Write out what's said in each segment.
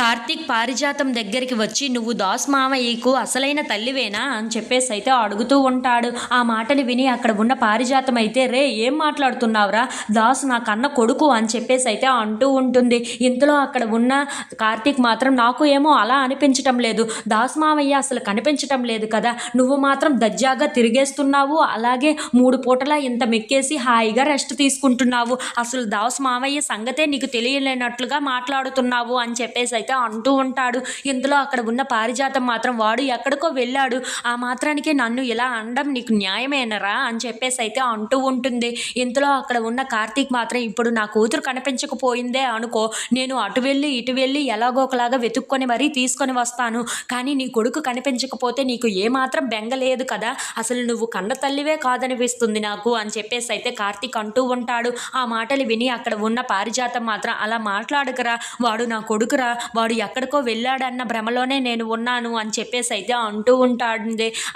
కార్తీక్ పారిజాతం దగ్గరికి వచ్చి నువ్వు దాస్ మామయ్యకు అసలైన తల్లివేనా? అని చెప్పేసి అయితే అడుగుతూ ఉంటాడు. ఆ మాటలు విని అక్కడ ఉన్న పారిజాతం అయితే రే ఏం మాట్లాడుతున్నావురా? దాస్ నా కన్న కొడుకు అని చెప్పేసి అయితే అంటూ ఉంటుంది. ఇంతలో అక్కడ ఉన్న కార్తీక్ మాత్రం నాకు ఏమో అలా అనిపించటం లేదు. దాస్ మామయ్య అసలు కనిపించటం లేదు కదా. నువ్వు మాత్రం దజ్జాగా తిరిగేస్తున్నావు. అలాగే మూడు పూటలా ఇంత మెక్కేసి హాయిగా రెస్ట్ తీసుకుంటున్నావు. అసలు దాస్ మామయ్య సంగతే నీకు తెలియలేనట్లుగా మాట్లాడుతున్నావు అని చెప్పేసి అయితే అంటూ ఉంటాడు. ఇందులో అక్కడ ఉన్న పారిజాతం మాత్రం వాడు ఎక్కడికో వెళ్ళాడు. ఆ మాత్రానికి నన్ను ఇలా అనడం నీకు న్యాయమేనరా అని చెప్పేసి అయితే అంటూ ఉంటుంది. ఇంతలో అక్కడ ఉన్న కార్తీక్ మాత్రం ఇప్పుడు నా కూతురు కనిపించకపోయిందే అనుకో నేను అటు వెళ్ళి ఇటు వెళ్ళి ఎలాగో ఒకలాగా వెతుక్కొని మరీ తీసుకొని వస్తాను. కానీ నీ కొడుకు కనిపించకపోతే నీకు ఏమాత్రం బెంగ లేదు కదా. అసలు నువ్వు కన్న తల్లివే కాదనిపిస్తుంది నాకు అని చెప్పేసి అయితే కార్తీక్ అంటూ ఉంటాడు. ఆ మాటలు విని అక్కడ ఉన్న పారిజాతం మాత్రం అలా మాట్లాడకరా వాడు నా కొడుకురా వాడు ఎక్కడికో వెళ్ళాడన్న భ్రమలోనే నేను ఉన్నాను అని చెప్పేసి అయితే అంటూ ఉంటాడు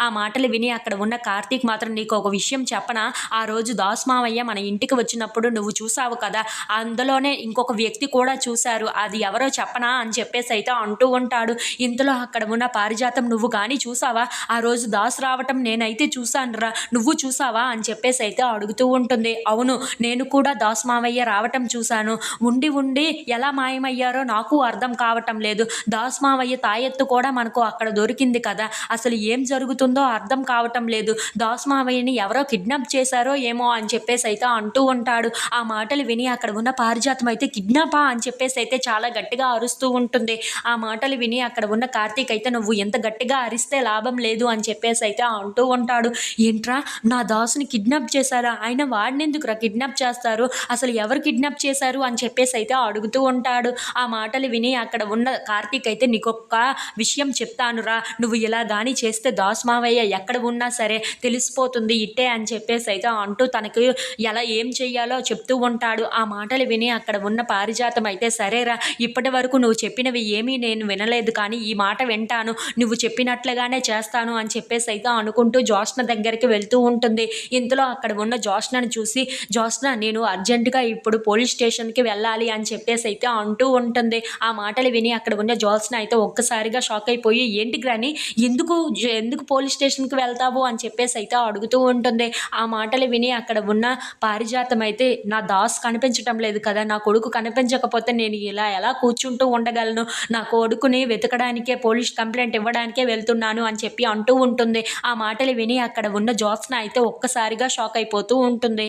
ఆ మాటలు విని అక్కడ ఉన్న కార్తీక్ మాత్రం నీకు ఒక విషయం చెప్పనా? ఆ రోజు దాస్ మామయ్య మన ఇంటికి వచ్చినప్పుడు నువ్వు చూసావు కదా అందులోనే ఇంకొక వ్యక్తి కూడా చూశారు. అది ఎవరో చెప్పనా? అని చెప్పేసి అయితే అంటూ ఉంటాడు. ఇంతలో అక్కడ ఉన్న పారిజాతం నువ్వు కానీ చూసావా? ఆ రోజు దాస్ రావటం నేనైతే చూశానురా. నువ్వు చూసావా? అని చెప్పేసి అయితే అడుగుతూ ఉంటుంది. అవును నేను కూడా దాస్ మామయ్య రావటం చూశాను. ఉండి ఉండి ఎలా మాయమయ్యారో నాకు అర్థం కాదు కావటం లేదు. దాస్మావయ్య తాయెత్తు కూడా మనకు అక్కడ దొరికింది కదా. అసలు ఏం జరుగుతుందో అర్థం కావటం లేదు. దాస్మావయ్యని ఎవరో కిడ్నాప్ చేశారో ఏమో అని చెప్పేసి అయితే అంటూ ఉంటాడు. ఆ మాటలు విని అక్కడ ఉన్న పారిజాతం అయితే కిడ్నాపా అని చెప్పేసి అయితే చాలా గట్టిగా అరుస్తూ ఉంటుంది. ఆ మాటలు విని అక్కడ ఉన్న కార్తీక్ అయితే నువ్వు ఎంత గట్టిగా అరిస్తే లాభం లేదు అని చెప్పేసి అయితే అంటూ ఉంటాడు. ఏంట్రా? నా దాసుని కిడ్నాప్ చేశారా? ఆయన వాడినెందుకురా కిడ్నాప్ చేస్తారు? అసలు ఎవరు కిడ్నాప్ చేశారు? అని చెప్పేసి అయితే అడుగుతూ ఉంటాడు. ఆ మాటలు విని అక్కడ ఉన్న కార్తీక్ అయితే నీకొక్క విషయం చెప్తానురా. నువ్వు ఇలా కానీ చేస్తే దాస్ మావయ్య ఎక్కడ ఉన్నా సరే తెలిసిపోతుంది ఇట్టే అని చెప్పేసి అయితే అంటూ తనకి ఎలా ఏం చెయ్యాలో చెప్తూ ఉంటాడు. ఆ మాటలు విని అక్కడ ఉన్న పారిజాతం అయితే సరేరా. ఇప్పటి వరకు నువ్వు చెప్పినవి ఏమీ నేను వినలేదు కానీ ఈ మాట వింటాను. నువ్వు చెప్పినట్లుగానే చేస్తాను అని చెప్పేసి అయితే అనుకుంటూ జోష్న దగ్గరికి వెళ్తూ ఉంటుంది. ఇంతలో అక్కడ ఉన్న జోష్నను చూసి జోష్న నేను అర్జెంటుగా ఇప్పుడు పోలీస్ స్టేషన్కి వెళ్ళాలి అని చెప్పేసి అయితే అంటూ ఉంటుంది. ఆ మాటలు విని అక్కడ ఉన్న జోల్స్న అయితే ఒక్కసారిగా షాక్ అయిపోయి ఏంటి గ్రాని ఎందుకు ఎందుకు పోలీస్ స్టేషన్కి వెళ్తావు? అని చెప్పేసి అయితే అడుగుతూ ఉంటుంది. ఆ మాటలు విని అక్కడ ఉన్న పారిజాతం అయితే నా దాస్ కనిపించటం లేదు కదా నా కొడుకు కనిపించకపోతే నేను ఇలా ఎలా కూర్చుంటూ ఉండగలను? నా కొడుకుని వెతకడానికే పోలీస్ కంప్లైంట్ ఇవ్వడానికే వెళ్తున్నాను అని చెప్పి అంటూ ఉంటుంది. ఆ మాటలు విని అక్కడ ఉన్న జోత్స్న అయితే ఒక్కసారిగా షాక్ అయిపోతూ ఉంటుంది.